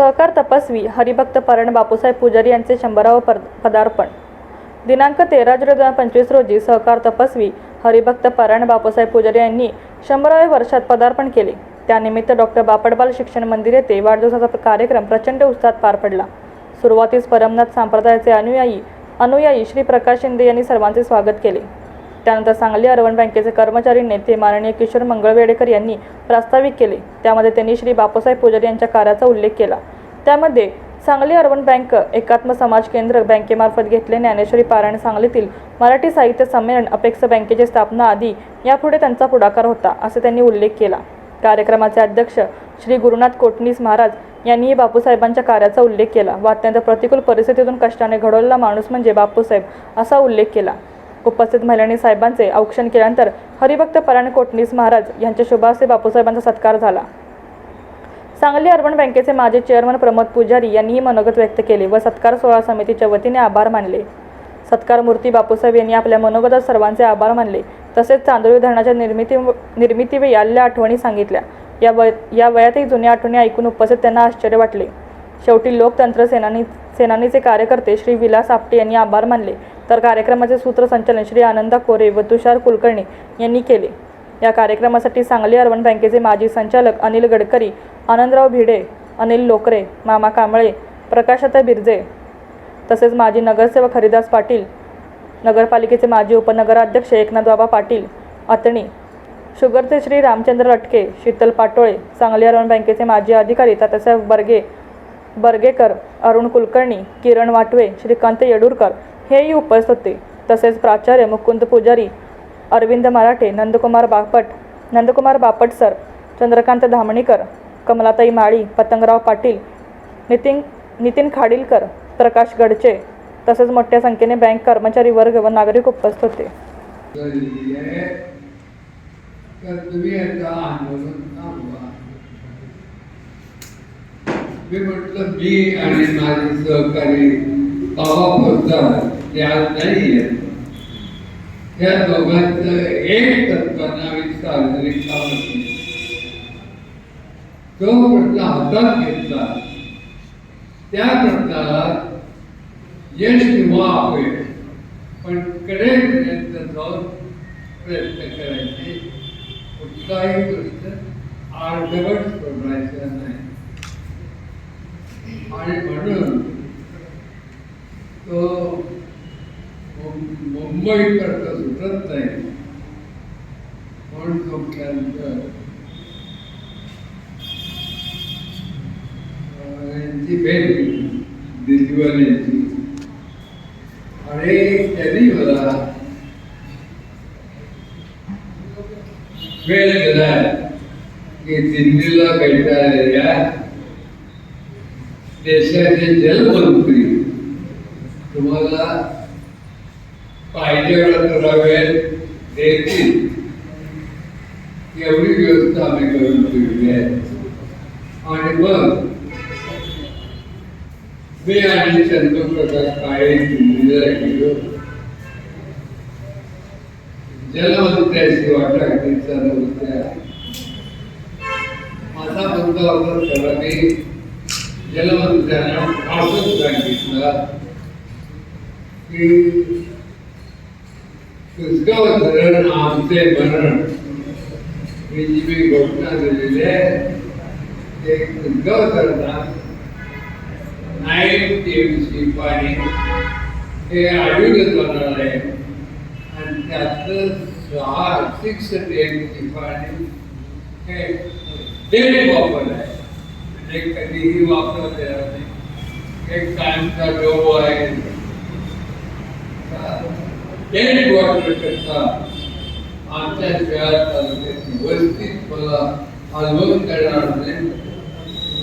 सहकार तपस्वी हरिभक्त परण बापूसाहेब पुजारी यांचे शंभरावं पद पदार्पण. दिनांक तेरा जुलै दोन हजार पंचवीस रोजी सहकार तपस्वी हरिभक्त परायण बापूसाहेब पुजारी यांनी शंभराव्या वर्षात पदार्पण केले. त्यानिमित्त डॉक्टर बापटबाल शिक्षण मंदिर येथे वाढदिवसाचा कार्यक्रम प्रचंड उत्साहात पार पडला. सुरुवातीस परमनाथ संप्रदायाचे अनुयायी अनुयायी श्री प्रकाश शिंदे यांनी सर्वांचे स्वागत केले. त्यानंतर सांगली अर्बन बँकेचे कर्मचारी नेते माननीय किशोर मंगळवेडेकर यांनी प्रास्ताविक केले. त्यामध्ये त्यांनी श्री बापूसाहेब पुजारी यांच्या कार्याचा उल्लेख केला. त्यामध्ये सांगली अर्बन बँक एकात्म समाज केंद्र बँकेमार्फत घेतले ज्ञानेश्वरी पारायण सांगलीतील मराठी साहित्य संमेलन अपेक्ष बँकेची स्थापना आदी यापुढे त्यांचा पुढाकार होता असे त्यांनी उल्लेख केला. कार्यक्रमाचे अध्यक्ष श्री गुरुनाथ कोटणीस महाराज यांनीही बापूसाहेबांच्या कार्याचा उल्लेख केला. व अत्यंत प्रतिकूल परिस्थितीतून कष्टाने घडवलेला माणूस म्हणजे बापूसाहेब असा उल्लेख केला. उपस्थित महिलांनी साहेबांचे औक्षण केल्यानंतर हरिभक्त परायण कोटणीस महाराज यांच्या शुभासे बापूसाहेबांचा सत्कार झाला. सांगली अर्बन बँकेचे माजी चेअरमन प्रमोद पुजारी यांनीही मनोगत व्यक्त केले व सत्कार सोहळा समितीच्या वतीने आभार मानले. सत्कार मूर्ती बापूसाहेब यांनी आपल्या मनोगतात सर्वांचे आभार मानले. तसेच चांदोळी धरणाच्या निर्मिती निर्मिती व याल्या आठवणी सांगितल्या. या वय या वयातही जुन्या आठवणी ऐकून उपस्थित त्यांना आश्चर्य वाटले. शेवटी लोकतंत्र सेनानी सेनानीचे कार्यकर्ते श्री विलास आपटे यांनी आभार मानले. तर कार्यक्रमाचे सूत्रसंचालन श्री आनंदा कोरे व तुषार कुलकर्णी यांनी केले. या कार्यक्रमासाठी सांगली अर्बन बँकेचे माजी संचालक अनिल गडकरी आनंदराव भिडे अनिल लोकरे मामा कांबळे प्रकाशता बिर्जे तसेच माजी नगरसेवक हरिदास पाटील नगरपालिकेचे माजी उपनगराध्यक्ष एकनाथबाबा पाटील अतणी शुगरचे श्री रामचंद्र लटके शीतल पाटोळे सांगली अर्बन बँकेचे माजी अधिकारी तात्यासाहेब बर्गे बर्गेकर अरुण कुलकर्णी किरण वाटवे श्रीकांत येडूरकर हेही उपस्थित. होते तसेच प्राचार्य मुकुंद पुजारी अरविंद मराठे नंदकुमार बापट नंदकुमार बापट सर चंद्रकांत धामणीकर कमलाताई माळी पतंगराव पाटील नितीन नितीन खाडीलकर प्रकाश गडचे तसेच मोठ्या संख्येने बँक कर्मचारी वर्ग व नागरिक उपस्थित. होते मी म्हटलं मी आणि माझे सहकारी ज्ञान नाही आहे या दोघांचं एक तत्वानं आम्ही सार्वजनिक काम केलं. तो प्रश्न हातात घेतला. त्या प्रश्नाला यश किंवा अपयश पण कडेपर्यंत जाऊन प्रयत्न करायचे. कुठलाही प्रश्न अर्धवट सोडायचा नाही. आणि म्हणून तो मुंबईकरता सुटत नाही त्यांचं अं, यांची भेट दिल्लीवाल्यांची आणि त्यांनी मला वेळ दिला की दिल्लीला भेटायला देशाचे जलमंत्री तुम्हाला पाहिजे वेळा वेळ देतील. एवढी व्यवस्था आम्ही करून ठेवली आहे. आणि मग मी आणि चंद्रप्रकाश काळे दिल्लीला गेलो जलमंत्र्याची वाटाघाटीचा नव्हत्या माझा मुद्दा होता त्याला मी जलमंत्र्यांना असं सांगितलं. की कुसगाव धरण आमचे मरण. ही जी मी घोषणा दिलेली आहे ते कुसगाव धरणात नाईट टीएमसी पाणी हे आढळून जाणार आहे. आणि त्यातलं सहा सिक्स टीएमसी पाणी हे डेली वापर आहे. म्हणजे कधीही वापरता येणार नाही. एक कायमचा डोबो आहे. डेली वापर करता आमच्या शहर तालुक्यात व्यवस्थित मला अनुभव करणार नाही.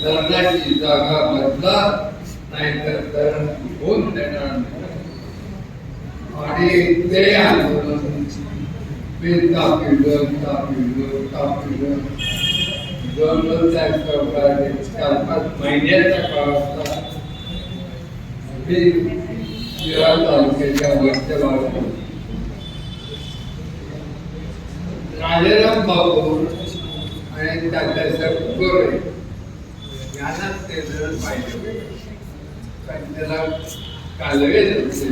धरणाची जागा बदला नाहीतर धरण होऊन देणार नाही. आणि ते आंदोलन मी तापिलं तापिलं तापिलं दोन दोन त्या सरकारने चार पाच महिन्याचा काळ होता तालुक्याच्या वरच्या भागात राजाराम बाबू आणि तात्यासाहेब गोरे यांना ते धरण पाहिजे कारण त्याला कालवे नसते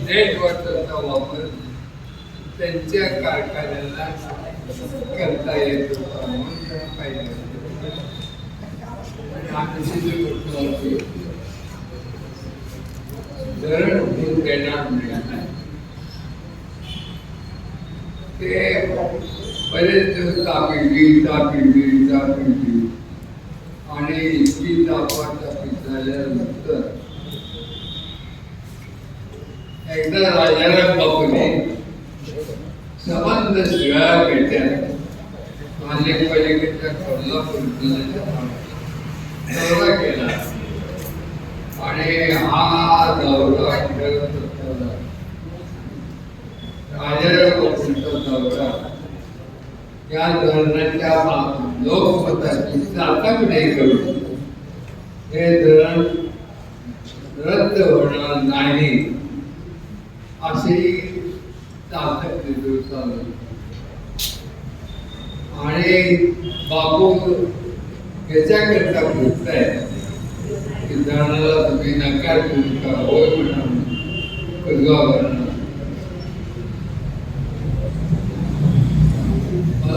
नेटवर्कचा वापर त्यांच्या कारखान्याला करता येत होता म्हणून त्याला पाहिजे आणि आमची जी गोष्ट होती धरण होऊन देणार नाही. ते बरेच दिवस तापिली तापिली तापिली आणि इतकी तापातापीत झाल्यानंतर एकदा राजाराम बापूने संबंध शिळा पेट्या माझे पलीकडच्या कोल्हापूर जिल्ह्याच्या दौरा केला आणि हा दौरा करत असताना राजाराम बापूंचा दौरा या धरणाच्या लोकमताची चाचक नाही करू. हे धरण रद्द होणार नाही. अशी चाचक चालू आणि बापू याच्याकरता म्हणत आहे की धरणाला तुम्ही नकार देऊ का होय म्हणा कुलगाव धरण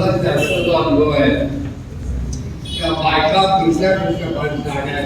मला त्याचा जो अनुभव आहे त्या बायका दुसऱ्या पुरुषा जाण्या